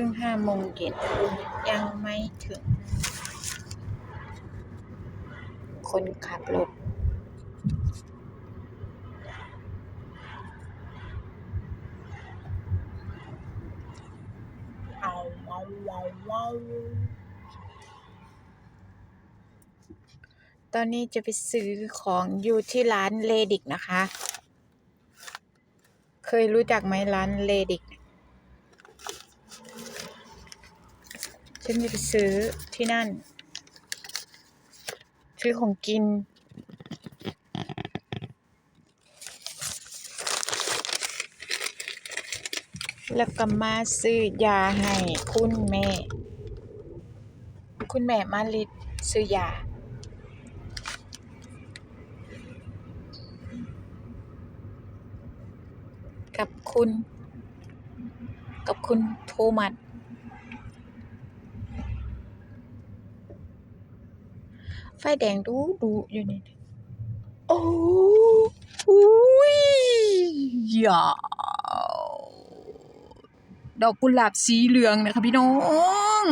พิ่งห้าโมงเย็นยังไม่ถึง คนขับรถเอาว้าวว้าวว้าวตอนนี้จะไปซื้อของอยู่ที่ร้านเลดิกนะคะ เคยรู้จักไหมร้านเลดิก ฉันจะไปซื้อที่นั่น ซื้อของกิน แล้วก็มาซื้อยาให้คุณแม่ คุณแม่มาลิดซื้อยากับคุณ กับคุณโทมัส ฟแดงดูดูอยู่นี่โอ้อุ้ยยาวดอกกุหลาบสีเหลืองนะคะพี่น้อง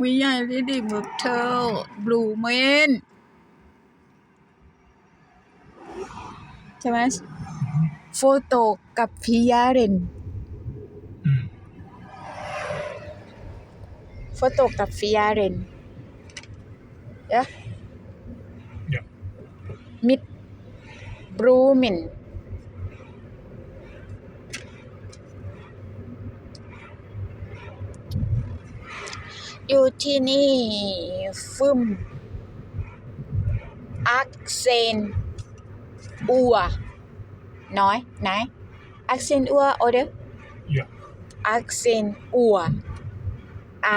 วิใหญ่เลยดิเมือกเทลบลูเมนใช่ไหมโฟโตกับพิยาเรน Mm. โฟโตกับฟิยาเรนเอ๊ะ Ja. มิดบ รูมินอยู่ที่นี่ฟึมอักเซนอัวน้อยไหนอักเซนอัวโอเด Ja. อักเซนอัวอา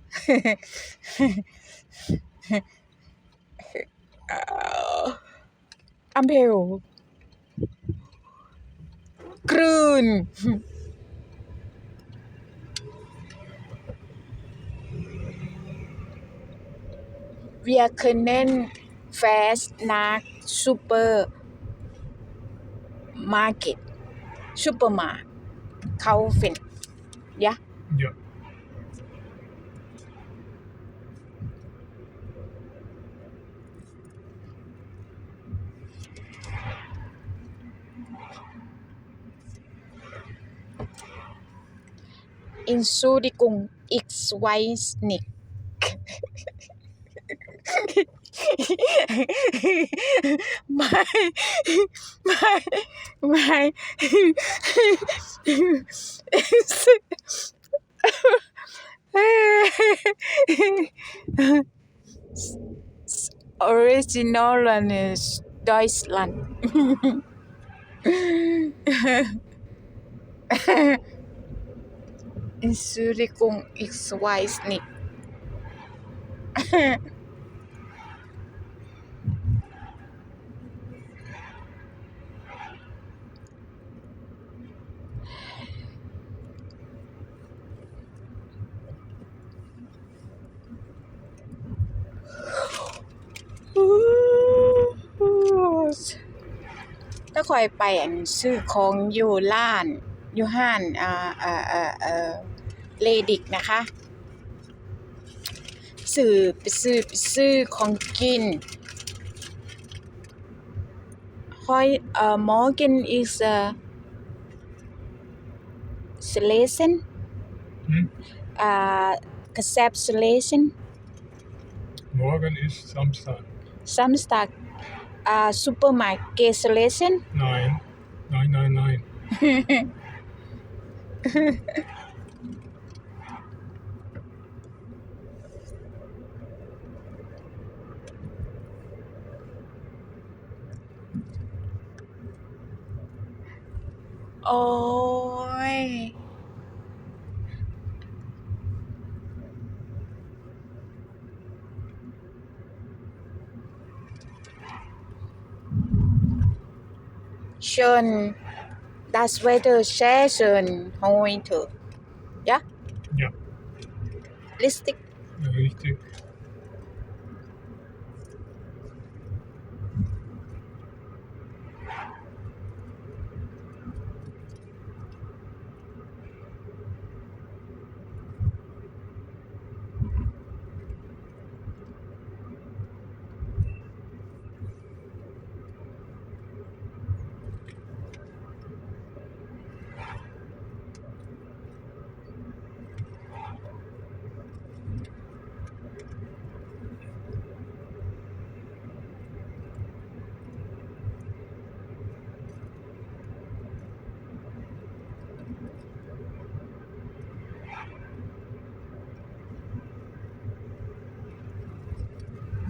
อัมเบลกรืนเวียเคเนนเฟสนักซูเปอร์มาร์เก็ตซูเปอร์มาร์เขาเป็นยะ Ja. Entschuldigung, ich weiß nicht. my, my, my, original is Deutschland. Entschuldigung, ich weiß nicht. ถ้าคอยไปอันซื้อของอยู่ร้าน อยู่ห้านอ่าอ่าอ่า เอ่อเลดิกนะคะซื้อไปซื้อไปซื้อของกินคอยเอ่อ morgen is a selection Hm? อ่ากระแซบ selection Morgen ist Samstag. Samstag อ่า supermarket selection Nein. Nein, nein, nein. โอ้ย Schön. Das Wetter sehr schön heute. Ja? Ja, Richtig. richtig.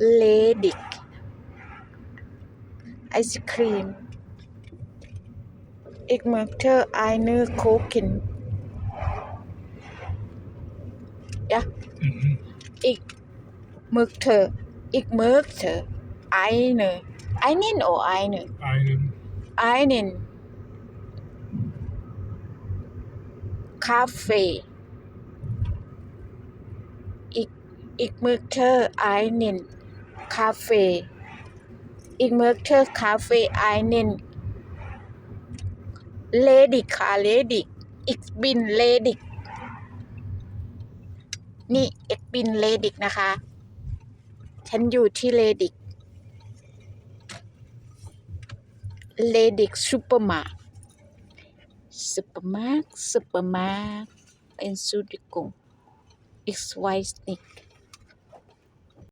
Ledig. Ice cream. Ik möchte eine kochen. Ja, Mhm. ich möchte, ich möchte eine, einen oder eine, Einen. einen Kaffee. Ich, ich möchte einen Kaffee. Ich möchte Kaffee einen ledig ค่ะ ledig ich bin ledig นี่ ich bin ledig นะคะ ฉันอยู่ที่ ledig ledig supermarkt supermarkt supermarkt Entschuldigung ich weiß nicht